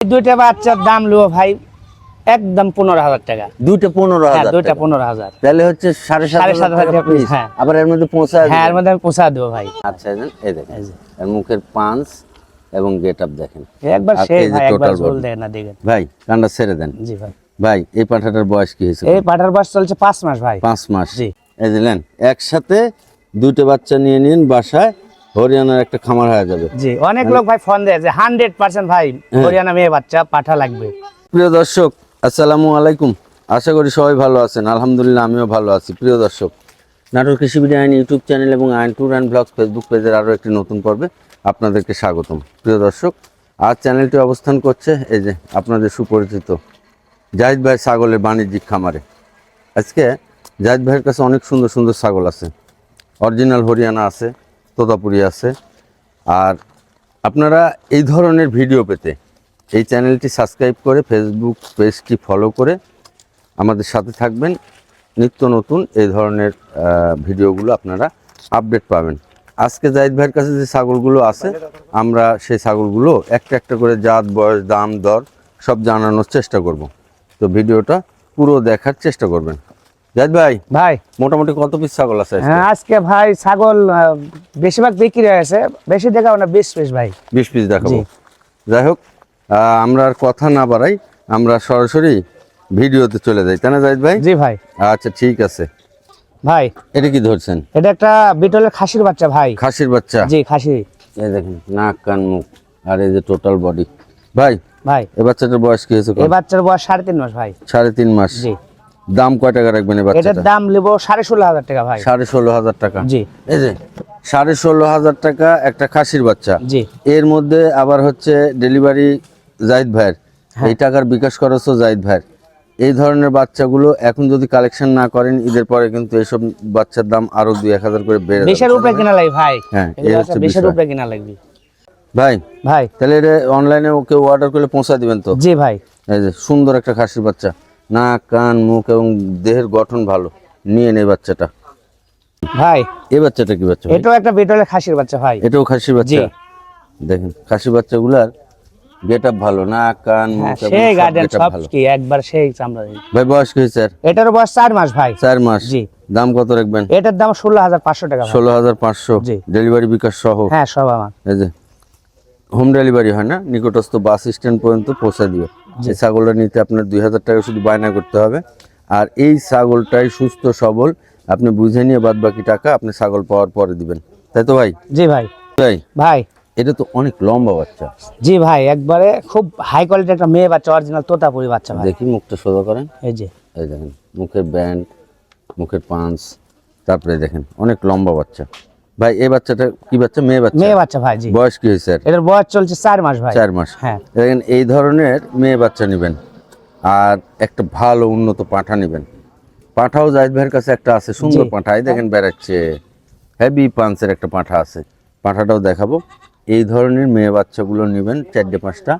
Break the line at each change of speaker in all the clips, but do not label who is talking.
দুইটা বাচ্চার দাম লিবো ভাই একদম পনেরো হাজার টাকা।
দুইটা পনেরো
হ্যাঁ
হাজার
দুইটা পনেরো হাজার।
তাহলে হচ্ছে সাড়ে
সাড়ে সাত হাজার
টাকা।
হ্যাঁ।
আবার এর মধ্যে পৌঁছা
হ্যাঁ এর মধ্যে আমি পোষা দেবো ভাই।
আচ্ছা এই দেখেন এর মুখের পাঁচ এবং গেট আপ দেখেন।
একবার সেই ভাই একবার ঝোল
body।
না দেখেন।
ভাই কান্ডা ছেড়ে দেন।
জি ভাই।
ভাই এই পাঠাটার বয়স কি হয়েছে?
এই পাঠার বয়স চলছে পাঁচ মাস ভাই।
পাঁচ মাস।
জি।
এই দিলেন একসাথে দুটো বাচ্চা নিয়ে নিন বাসায়। হরিয়ানার একটা খামার হয়ে যাবে।
জি অনেক লোক ভাই ফোন দেয় যে হান্ড্রেড পার্সেন্ট ভাই
হ্যাঁ।
হরিয়ানা মেয়ে বাচ্চা পাঠা লাগবে।
প্রিয় দর্শক আসসালামু আলাইকুম। আশা করি সবাই ভালো আছেন। আলহামদুলিল্লাহ আমিও ভালো আছি। প্রিয় দর্শক নাটোর কৃষি বিডি আইন ইউটিউব চ্যানেল এবং আইন ট্যুর অ্যান্ড ব্লগস ফেসবুক পেজের আরও একটি নতুন পর্বে আপনাদেরকে স্বাগতম। প্রিয় দর্শক আজ চ্যানেলটি অবস্থান করছে এই যে আপনাদের সুপরিচিত জাহিদ ভাই ছাগলের বাণিজ্যিক খামারে। আজকে জাহিদ ভাইয়ের কাছে অনেক সুন্দর সুন্দর ছাগল আছে। অরিজিনাল হরিয়ানা আছে। তোতাপুরি আছে। আর আপনারা এই ধরনের ভিডিও পেতে এই চ্যানেলটি সাবস্ক্রাইব করে ফেসবুক পেজটি ফলো করে আমাদের সাথে থাকবেন। নিত্য নতুন এই ধরনের ভিডিওগুলো আপনারা আপডেট পাবেন। আজকে জাহিদ ভাইয়ের কাছে যে ছাগলগুলো আছে, আমরা সেই ছাগলগুলো একটা একটা করে জাত, বয়স, দাম, দর সব জানানোর চেষ্টা করব। তো ভিডিওটা পুরো দেখার চেষ্টা করবেন। জাহিদ ভাই
ভাই।
মোটামুটি কত পিস ছাগল আছে আজকে?
হ্যাঁ আজকে ভাই ছাগল বেশিরভাগ বিক্রি হয়েছে বেশি না বিশ পিস ভাই।
বিশ পিস দেখাবো। যাই হোক আমরা আর কথা না বাড়াই আমরা সরাসরি ভিডিওতে চলে যাই। তাই না জাহিদ ভাই?
জি ভাই।
আচ্ছা ঠিক আছে।
ভাই।
এটা কি ধরছেন?
এটা একটা বিটলের খাসির বাচ্চা ভাই।
খাসির বাচ্চা?
জি খাসি।
এই দেখেন নাক কান মুখ আর এই যে টোটাল বডি ভাই
ভাই।
এই বাচ্চাটার বয়স কি হয়েছে
এই বাচ্চার বয়স সাড়ে তিন মাস ভাই।
সাড়ে তিন মাস।
জি।
দাম কয় টাকা রাখবেন
এটার দাম নেব সাড়ে ষোলো হাজার টাকা ভাই।
সাড়ে ষোলো হাজার টাকা।
জি।
এই যে সাড়ে ষোলো হাজার টাকা একটা খাসির বাচ্চা।
জি।
এর মধ্যে আবার হচ্ছে ডেলিভারি জাহিদ ভাইয়ের।
হ্যাঁ।
এই টাকার বিকাশ খরচও জাহিদ ভাইয়ের। এই ধরনের বাচ্চাগুলো এখন যদি কালেকশন না করেন ঈদের পরে কিন্তু এইসব বাচ্চার দাম আরও দুই এক হাজার করে বেড়ে যাবে।
বিশের উপরে কিনা লাগবে ভাই?
হ্যাঁ,
বিশের। উপরে কিনা লাগবে।
ভাই
ভাই।
তাহলে এটা অনলাইনে ওকে অর্ডার করলে পৌঁছা দিবেন তো?
জি ভাই।
এই যে সুন্দর একটা খাসির বাচ্চা। নাক কান মুখ এবং দেহের গঠন ভালো। নিয়ে নেই বাচ্চাটা।
ভাই।
এই বাচ্চাটা কি বাচ্চা
এটাও একটা বিটলের খাসির বাচ্চা ভাই।
এটাও খাসির বাচ্চা? দেখেন খাসির বাচ্চাগুলার গেট আপ ভালো। না কান
হ্যাঁ,
মুখ এবং
সেই গার্ডেন সব কি একবার সেই চামড়া দিয়ে।
ভাই বয়স কি আর?
এটার বয়স চার মাস ভাই।
চার মাস।
জি।
দাম কত রাখবেন?
এটার দাম ষোলো হাজার পাঁচশো টাকা ভাই।
ষোলো হাজার পাঁচশো।
জি।
ডেলিভারি বিকাশ সহ?
হ্যাঁ সব আমার।
এই যে হোম ডেলিভারি হয় না? নিকটস্থ বাস স্ট্যান্ড পর্যন্ত পৌঁছে দিবে। এই ছাগলটা নিতে আপনার দুই হাজার টাকা শুধু বায়না করতে হবে। আর এই ছাগলটাই সুস্থ সবল আপনি বুঝে নিয়ে বাদ বাকি টাকা আপনি ছাগল পাওয়ার পরে দিবেন। তাই তো ভাই?
জি ভাই।
ভাই
ভাই।
এটা তো অনেক লম্বা বাচ্চা।
জি ভাই একবারে খুব হাই কোয়ালিটি একটা মেয়ে বাচ্চা অরিজিনাল তোতাপুরি বাচ্চা ভাই।
দেখি মুখটা সোজা করেন।
এই যে।
এই দেখেন মুখের ব্যান্ড মুখের পাঁচ তারপরে দেখেন অনেক লম্বা বাচ্চা। ভাই এই বাচ্চাটা কি বাচ্চা? মেয়ে বাচ্চা?
মেয়ে বাচ্চা ভাই জি।
বয়স কি হয়েছে
এটার বয়স চলছে চার মাস ভাই।
চার মাস।
হ্যাঁ।
দেখেন এই ধরনের মেয়ে বাচ্চা নেবেন। আর একটা ভালো উন্নত পাঁঠা নেবেন। পাঁঠাও জাহিদ ভাইয়ের কাছে একটা আছে সুন্দর। পাঁঠা। এই দেখেন বেড়াচ্ছে। হেভি পাঞ্চের একটা পাঁঠা আছে। পাঁঠাটাও দেখাবো। এই ধরনের মেয়ে বাচ্চাগুলো নেবেন চারটে পাঁচটা।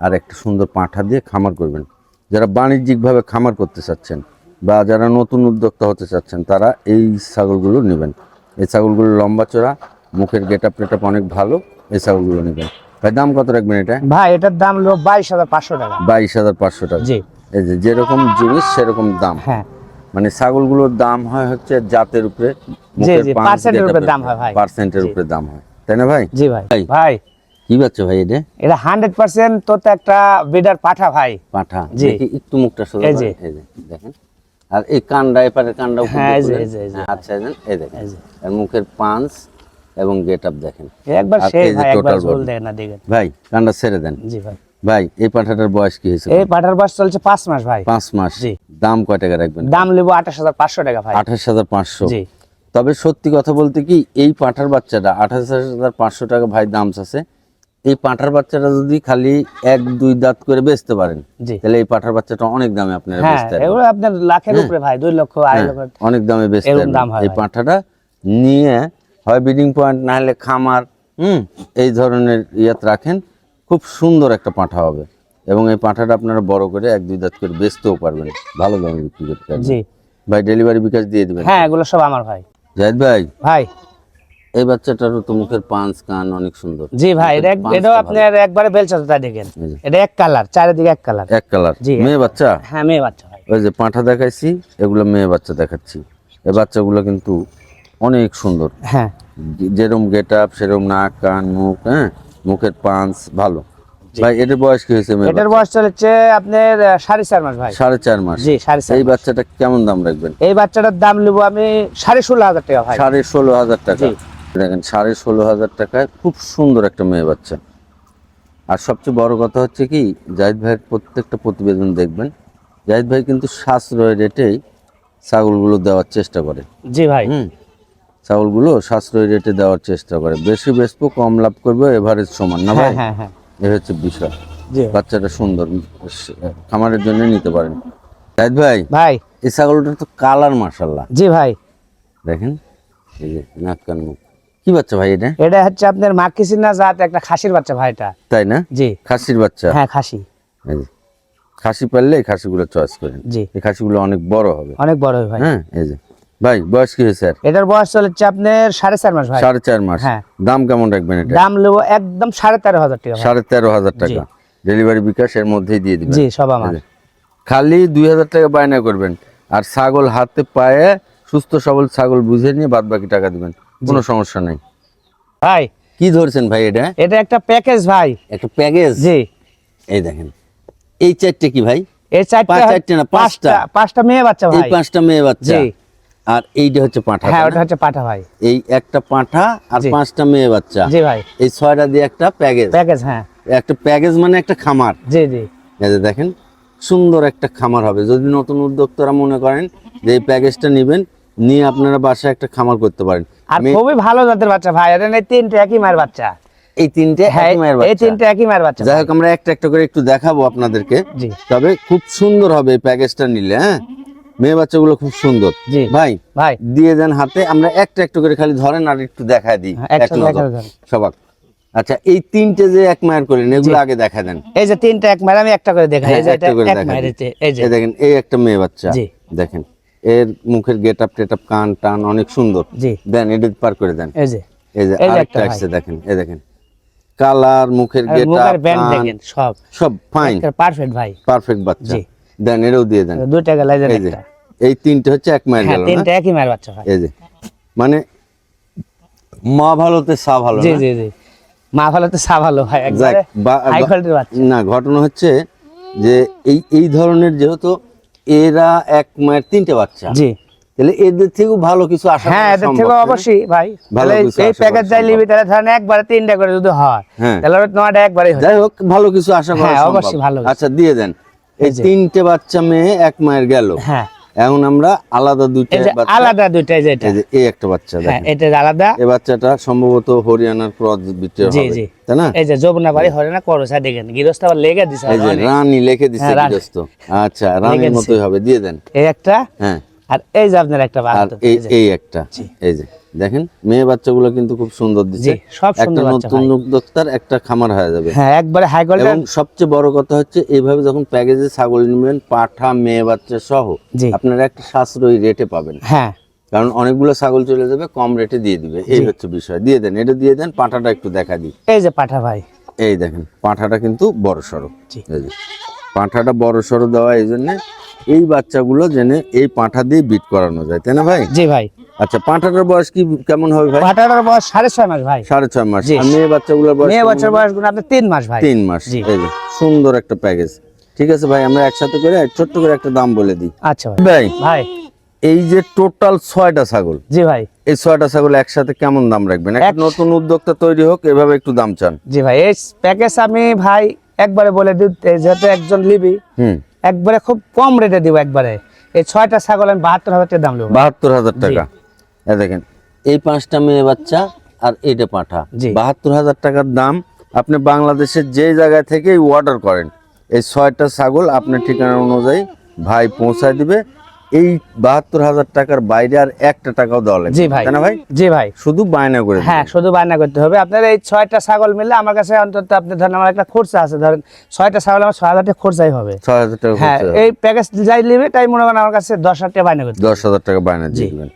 আর একটা সুন্দর পাঁঠা দিয়ে খামার করবেন। যারা বাণিজ্যিকভাবে খামার করতে চাচ্ছেন বা যারা নতুন উদ্যোক্তা হতে চাচ্ছেন তারা এই ছাগলগুলো নেবেন। এই ছাগলগুলো লম্বা চড়া মুখের গেট আপ টেট অনেক ভালো এই ছাগলগুলো নেবেন। ভাই দাম কত রাখবেন এটা?
ভাই এটার দাম হলো বাইশ হাজার পাঁচশো টাকা।
বাইশ হাজার পাঁচশো টাকা।
জি।
এই যে যেরকম জিনিস সেরকম দাম।
হ্যাঁ।
মানে ছাগলগুলোর দাম হয় হচ্ছে জাতের উপরে
এর উপরে দাম হয় ভাই।
পার্সেন্টের উপরে দাম হয়। তাই না ভাই?
জি ভাই।
ভাই। কি বাচ্চা ভাই এটা?
এটা হান্ড্রেড পার্সেন্ট তো একটা বিডার পাঠা ভাই।
পাঠা।
জি।
একটু মুখটা সোজা
এই যে
দেখেন। আর এই কানডা এপারের কানডা
হ্যাঁ, এই
আচ্ছা দেখেন। আর মুখের পাঁচ এবং গেট আপ দেখেন।
একবার না দেখেন
ভাই কানডা ছেড়ে দেন।
জি ভাই।
ভাই এই পাঠাটার বয়স কি হয়েছে?
এই পাঠার বয়স চলছে পাঁচ মাস ভাই।
পাঁচ মাস।
জি।
দাম কয় টাকা রাখবেন?
দাম নেব আঠাশ হাজার পাঁচশো টাকা ভাই।
আঠাশ হাজার পাঁচশো।
জি।
তবে সত্যি কথা বলতে কি এই পাঁঠার বাচ্চাটা আঠাশ হাজার পাঁচশো টাকা ভাই দাম আছে এই পাঁঠার বাচ্চাটা যদি খালি এক দুই দাঁত করে বেচতে পারেন তাহলে এই পাঁঠার বাচ্চাটা অনেক দামে আপনারা
হ্যাঁ
বেচতে।
আপনার লাখের উপরে ভাই দুই লক্ষ আড়াই
হ্যাঁ,
লক্ষ
অনেক দামে বেচতে এই। পাঁঠাটা নিয়ে হয় ব্রিডিং পয়েন্ট না হলে খামার হুম এই ধরনের ইয়াত রাখেন খুব সুন্দর একটা পাঁঠা হবে। এবং এই পাঁঠাটা আপনারা বড় করে এক দুই দাঁত করে বেচতেও পারবেন। ভালো দামে বিক্রি করতে পারবেন। ভাই ডেলিভারি বিকাশ দিয়ে দিবেন।
হ্যাঁ এগুলো সব আমার ভাই।
জাহিদ ভাই।
ভাই।
এই বাচ্চাটারও তো মুখের পাঁচ কান অনেক সুন্দর।
জি ভাই এটাও। আপনার একবারে বেলচা তাই দেখেন। এটা এক কালার চারিদিকে এক কালার।
এক কালার।
জি।
মেয়ে বাচ্চা?
হ্যাঁ মেয়ে বাচ্চা ভাই।
ওই যে পাঁঠা দেখাইছি এগুলো মেয়ে বাচ্চা দেখাচ্ছি। এই বাচ্চাগুলো কিন্তু অনেক সুন্দর।
হ্যাঁ।
যেরকম গেট আপ সেরকম নাক কান মুখ হ্যাঁ? মুখের পাঁচ ভালো। ভাই এটার বয়স কি হয়েছে মেয়ে
এটার বয়স চলেছে আপনার সাড়ে চার মাস ভাই।
সাড়ে চার মাস।
জি সাড়ে চার
এই। বাচ্চাটা কেমন দাম রাখবেন?
এই বাচ্চাটার দাম নেব আমি সাড়ে ষোলো হাজার টাকা ভাই।
সাড়ে ষোলো হাজার টাকা। দেখেন সাড়ে ষোলো হাজার টাকায় খুব সুন্দর একটা মেয়ে বাচ্চা। আর সবচেয়ে বড় কথা হচ্ছে কি জাহিদ ভাইয়ের প্রত্যেকটা প্রতিবেদন দেখবেন। জাহিদ ভাই কিন্তু সাশ্রয় রেটেই ছাগলগুলো দেওয়ার চেষ্টা করে।
জি ভাই।
হুম ছাগলগুলো সাশ্রয় রেটে দেওয়ার চেষ্টা করে। বেশি বেচবো কম লাভ করবে এভারেজ সমান না
হ্যাঁ
ভাই?
হ্যাঁ হ্যাঁ
এ হচ্ছে বিষয়। বাচ্চাটা সুন্দর খামারের জন্য নিতে পারেন। জাহিদ ভাই
ভাই।
এই ছাগলটার তো কালার মাসাল্লাহ
জি ভাই।
দেখেন এই যে নাক কান মুখ। কি বাচ্চা ভাই এটা?
এটা হচ্ছে আপনার মাকিসিনা জাত একটা খাসির বাচ্চা ভাই এটা।
তাই না?
জি।
খাসির বাচ্চা?
হ্যাঁ খাসি।
খাসি পারলে এই খাসিগুলো চয়েস করেন।
জি।
এই খাসিগুলো অনেক বড় হবে।
অনেক বড় হয় ভাই।
হ্যাঁ এই যে। ভাই বয়স কি হয়েছে আর?
এটার বয়স চলেছে আপনার সাড়ে চার মাস ভাই।
সাড়ে চার মাস।
হ্যাঁ।
দাম কেমন রাখবেন এটা?
দাম নেব একদম সাড়ে তেরো হাজার টাকা।
সাড়ে তেরো হাজার টাকা। ডেলিভারি বিকাশ এর মধ্যেই দিয়ে দিবেন।
জি সব আমার।
খালি দুই হাজার টাকা বায়না করবেন। আর ছাগল হাতে পায়ে সুস্থ সবল ছাগল বুঝে নিয়ে বাদ বাকি টাকা দিবেন। কোনো সমস্যা নাই।
ভাই।
কি ধরছেন ভাই এটা?
এটা একটা প্যাকেজ ভাই।
একটা প্যাকেজ
জি।
এই দেখেন। এই চারটে কি ভাই?
এই চারটা
পাঁচ- চারটে না, পাঁচটা।
পাঁচটা মেয়ে বাচ্চা ভাই।
এই পাঁচটা মেয়ে বাচ্চা।
জি।
আর এইটা হচ্ছে পাঁঠা
হ্যাঁ ওটা হচ্ছে পাঠা ভাই।
এই একটা পাঁঠা আর পাঁচটা মেয়ে বাচ্চা।
জি ভাই।
এই ছয়টা দিয়ে একটা প্যাকেজ
প্যাকেজ হ্যাঁ।
একটা প্যাকেজ মানে একটা খামার।
জি জি।
এই যে দেখেন সুন্দর একটা খামার হবে। যদি নতুন উদ্যোক্তারা মনে করেন যে এই প্যাকেজটা নেবেন নিয়ে আপনারা বাসায় একটা খামার করতে পারেন।
আর খুবই ভালো জাতের বাচ্চা ভাই। এটা এই তিনটে একই মায়ের বাচ্চা।
এই তিনটে
হ্যাঁ
একই মায়ের বাচ্চা।
এই তিনটে একই মায়ের বাচ্চা
যাই হোক আমরা একটা একটা করে একটু দেখাবো আপনাদেরকে। তবে খুব সুন্দর হবে এই প্যাকেজটা নিলে হ্যাঁ? মেয়ে বাচ্চাগুলো খুব সুন্দর। ভাই
ভাই।
দিয়ে দেন হাতে। আমরা একটা একটু করে খালি ধরেন আর একটু দেখায় দিই
হ্যাঁ,
এক নজর। সবাক। আচ্ছা এই তিনটে যে এক মায়ের করলেন এগুলো আগে দেখা দেন।
এই যে তিনটা এক মায়ের আমি একটা করে দেখাই।
হ্যাঁ,
এই যে
একটা করে
এক
দেখা
মায়ের
দিই।
এই যে- এই যে।
এই দেখেন এই একটা মেয়ে বাচ্চা। দেখেন। এর মুখের গেট আপ টেট আপ কান টান অনেক সুন্দর। দেন এটা পার করে দেন।
এই যে।
এই যে আরেকটা আসছে দেখেন এই দেখেন। কালার মুখের গেট আপ
দেখেন সব।
সব ফাইন
পারফেক্ট ভাই।
পারফেক্ট বাচ্চা। দেন এটাও দিয়ে দেন।
দুইটা গেলে
এই
একটা।
এই তিনটে হচ্ছে এক মায়ের
হ্যাঁ
গেল
তিনটা একই মায়ের বাচ্চা ভাই
এই যে। মানে মা ভালোতে সা ভালো
জি জি জি। মা ভালো তো সা ভালো ভাই একবারে হাই কোয়ালিটির বাচ্চা।
না ঘটনা হচ্ছে যে এই এই ধরনের যেহেতু এরা এক মায়ের তিনটে বাচ্চা।
জি।
তাহলে এদের থেকেও ভালো কিছু আসা
হ্যাঁ এদের থেকে অবশ্যই ভাই।
ভালো
তাহলে এই প্যাকেজ যাই। নিবি তাহলে ধরেন একবারে তিনটা করে যদি হয়
হ্যাঁ।
তাহলে নয়টা একবারে হয়
যাই হোক ভালো কিছু আশা করা
হ্যাঁ, অবশ্যই ভালো।
আচ্ছা দিয়ে দেন। এই
এই
তিনটে বাচ্চা মেয়ে এক মায়ের গেল।
হ্যাঁ।
এখন আমরা আলাদা দুইটা
আলাদা দুইটা যেটা
এই একটা বাচ্চা
হ্যাঁ এটা আলাদা।
এই বাচ্চাটা সম্ভবত হরিয়ানার ক্রস বিটের
জি,
হবে
জি।
তাই না?
এই যে যমুনা বাড়ি হরিণা করসা দেখেন। গৃহস্থ আবার লেগে দিছে
এই যে রানী লিখে দিচ্ছে গিরস্ত আচ্ছা রানীর মতোই হবে দিয়ে দেন।
এই একটা
হ্যাঁ।
আর এই যে আপনার একটা বাচ্চা
এই একটা এই যে। দেখেন মেয়ে বাচ্চাগুলো কিন্তু খুব সুন্দর দিচ্ছে।
সব
একটা নতুন উদ্যোক্তার একটা খামার হয়ে যাবে।
হ্যাঁ একবারে হাই কোয়ালিটি এবং
সবচেয়ে বড় কথা হচ্ছে এইভাবে যখন প্যাকেজে ছাগল নেবেন পাঠা মেয়ে বাচ্চা সহ। আপনারা একটা সাশ্রয়ী রেটে পাবেন।
হ্যাঁ।
কারণ অনেকগুলো ছাগল চলে যাবে কম রেটে দিয়ে দিবে। এই হচ্ছে বিষয়। দিয়ে দেন এটা দিয়ে দেন পাঠাটা একটু দেখা দিই।
এই যে পাঠা ভাই।
এই দেখেন পাঠাটা কিন্তু বড় সড়ো। পাঁঠাটা বড় সড়ো দেওয়া এই জন্য এই বাচ্চাগুলো জেনে এই পাঁঠা দিয়ে বিট করানো যায়। তাই না ভাই?
জি ভাই।
আচ্ছা পাঁঠাটার বয়স কি কেমন হবে ভাই?
পাঠাটার বয়স সাড়ে ছয় মাস ভাই।
সাড়ে ছয় মাস। আর মেয়ে বাচ্চাগুলোর বয়স
মেয়ে
হবে?
বয়স গুণ আপনার তিন মাস ভাই।
তিন মাস
জি।
সুন্দর একটা প্যাকেজ ঠিক আছে ভাই আমরা একসাথে করে ছোট্ট করে একটা দাম বলে দিই।
আচ্ছা ভাই।
ভাই এই যে টোটাল ছয়টা ছাগল
জি ভাই।
এই ছয়টা ছাগল একসাথে কেমন দাম রাখবেন? একটা
এক-
নতুন উদ্যোক্তা তৈরি হোক এভাবে একটু দাম চান।
জি ভাই এই প্যাকেজ আমি ভাই একবারে বলে দিতে যেহেতু একজন লিবি
হুম।
একবারে খুব কম রেটে দিব একবারে। এই ছয়টা ছাগল আমি বাহাত্তর হাজার টাকা দাম নেব
বাহাত্তর হাজার টাকা। দেখেন এই পাঁচটা মেয়ে বাচ্চা আর এটা পাঠা। বাহাত্তর হাজার টাকার দাম আপনি বাংলাদেশের যে জায়গা থেকেই অর্ডার করেন এই ছয়টা ছাগল আপনার ঠিকানা অনুযায়ী ভাই পৌঁছায় দিবে। এই বাহাত্তর হাজার টাকার বাইরে আর একটা টাকাও দেওয়া লাগবে
জি ভাই।
না ভাই?
জি ভাই।
শুধু বায়না করে
হ্যাঁ শুধু বায়না করতে হবে। আপনার এই ছয়টা ছাগল মিললে আমার কাছে অন্তত আপনি ধরেন আমার একটা খরচা আছে। ধরেন ছয়টা ছাগল আমার ছয় হাজার টাকা খরচাই হবে।
ছয় হাজার টাকা
হ্যাঁ এই প্যাকেজ যাই নেবে তাই মনে করেন আমার কাছে দশ হাজার টাকা বায়না করতে
দশ হাজার টাকা বায়না দিবেন।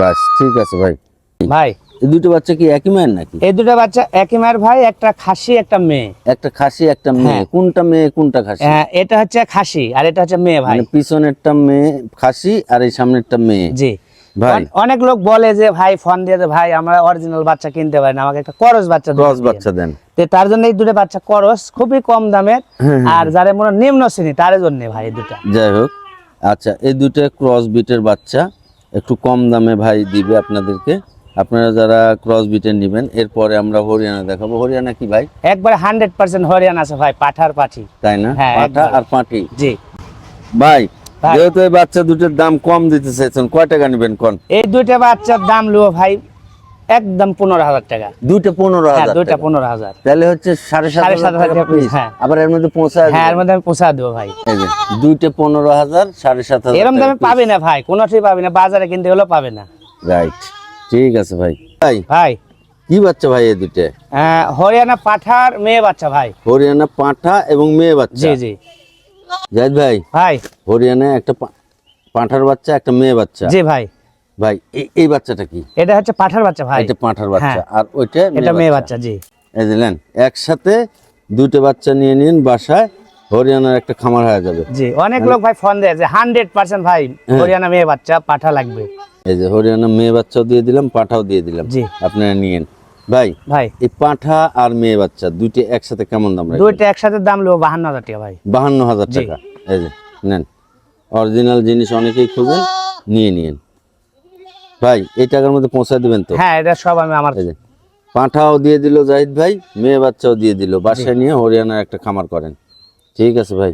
বাস ঠিক আছে ভাই।
ভাই।
এই দুটো বাচ্চা কি একই মায়ের নাকি?
এই দুটো বাচ্চা একই মায়ের ভাই একটা খাসি একটা মেয়ে।
একটা খাসি একটা মেয়ে।
হ্যাঁ।
কোনটা মেয়ে কোনটা খাসি?
হ্যাঁ, এটা হচ্ছে খাসি আর এটা হচ্ছে মেয়ে ভাই।
মানে পিছনেরটা মেয়ে খাসি আর এই সামনেরটা মেয়ে।
জি।
ভাই।
অনেক লোক বলে যে ভাই ফোন দিয়ে যে ভাই আমরা অরিজিনাল বাচ্চা কিনতে পারি না আমাকে একটা করস বাচ্চা
ক্রস। বাচ্চা দেন।
তো তার জন্য এই দুটো বাচ্চা করস খুবই কম দামের।
হ্যাঁ,
আর যারা মনে নিম্ন শ্রেণি তার জন্য ভাই এই দুটা।
যাই হোক। আচ্ছা এই দুটো ক্রস বিটের বাচ্চা। একটু কম দামে ভাই দিবে আপনাদেরকে। আপনারা যারা ক্রস বিটেন নেবেন এরপরে আমরা হরিয়ানা দেখাবো। হরিয়ানা কি ভাই?
একবার হান্ড্রেড পার্সেন্ট হরিয়ানা আছে ভাই পাঠার পাঠি।
তাই না?
হ্যাঁ,
পাঠা আর পাঠি?
জি।
ভাই
ভাই।
যেহেতু এই বাচ্চা দুটোর দাম কম দিতে চাইছেন কয় টাকা নেবেন কোন?
এই দুইটা বাচ্চার দাম লো ভাই একদম পনেরো হাজার টাকা।
দুইটা পনেরো
হ্যাঁ
হাজার
দুইটা পনেরো হাজার।
তাহলে হচ্ছে সাড়ে সাত
সাড়ে সাত
হাজার
হ্যাঁ।
আবার এর মধ্যে পৌঁছায়
হ্যাঁ এর মধ্যে আমি পোষা দেবো ভাই।
দুইটা পনেরো হাজার সাড়ে সাত হাজার
এরম দামে পাবি না ভাই কোনোটাই পাবি না বাজারে কিনতে হলেও পাবে না।
রাইট ঠিক আছে ভাই। ভাই
ভাই।
কি বাচ্চা ভাই এই দুটো
আহ, হরিয়ানা পাঠার মেয়ে বাচ্চা ভাই।
হরিয়ানা পাঁঠা এবং মেয়ে বাচ্চা।
জি জি।
জাহিদ ভাই
ভাই।
হরিয়ানা একটা পাঁঠার বাচ্চা একটা মেয়ে বাচ্চা।
জি ভাই।
ভাই এই- বাচ্চাটা কি?
এটা হচ্ছে পাঠার বাচ্চা ভাই।
এটা পাঁঠার বাচ্চা।
হ্যাঁ।
আর ওইটা
এটা মেয়ে বাচ্চা। জি।
এই দিলেন একসাথে দুটো বাচ্চা নিয়ে নিন বাসায় হরিয়ানার একটা খামার হয়ে যাবে।
জি অনেক লোক ভাই ফোন দেয় যে হান্ড্রেড পার্সেন্ট ভাই
হ্যাঁ।
হরিয়ানা মেয়ে বাচ্চা পাঠা লাগবে।
এই যে হরিয়ানা মেয়ে বাচ্চাও দিয়ে দিলাম পাঁঠাও দিয়ে দিলাম।
জি।
আপনারা নিয়েন ভাই
ভাই।
এই পাঁঠা আর মেয়ে বাচ্চা দুইটা একসাথে কেমন দাম
দুইটা একসাথে দাম নেব বাহান্ন হাজার টাকা ভাই।
বাহান্ন হাজার। টাকা। এই যে নেন। অরিজিনাল জিনিস অনেকেই খুঁজেন নিয়ে নিন ভাই এই টাকার মধ্যে পৌঁছায় দেবেন তো?
হ্যাঁ এটা সব আমি আমার
পাঁঠাও দিয়ে দিল জাহিদ ভাই মেয়ে বাচ্চাও দিয়ে দিল। বাসায় নিয়ে হরিয়ানার একটা খামার করেন। ঠিক আছে ভাই।